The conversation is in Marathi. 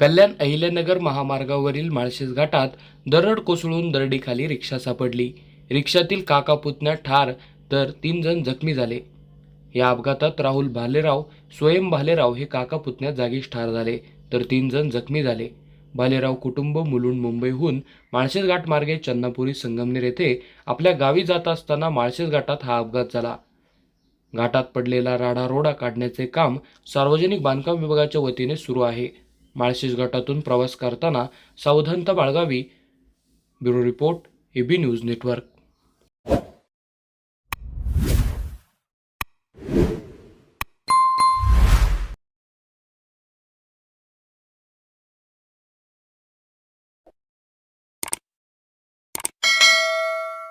कल्याण अहिल्यानगर महामार्गावरील माळशेज घाटात दरड कोसळून दरडीखाली रिक्षा सापडली. रिक्षातील काका पुतण्या ठार तर तीन जण जखमी झाले. या अपघातात राहुल भालेराव स्वयं भालेराव हे काका पुतण्या जागीच ठार झाले तर तीन जण जखमी झाले. भालेराव कुटुंब मुलुंड मुंबईहून माळशेज घाट मार्गे चन्नापुरी संगमनेर येथे आपल्या गावी जात असताना माळशेज घाटात हा अपघात झाला. घाटात पडलेला राडारोडा काढण्याचे काम सार्वजनिक बांधकाम विभागाच्या वतीने सुरू आहे. माळशेज घाटातून प्रवास करताना सावधानता बाळगावी. Bureau report AB news network.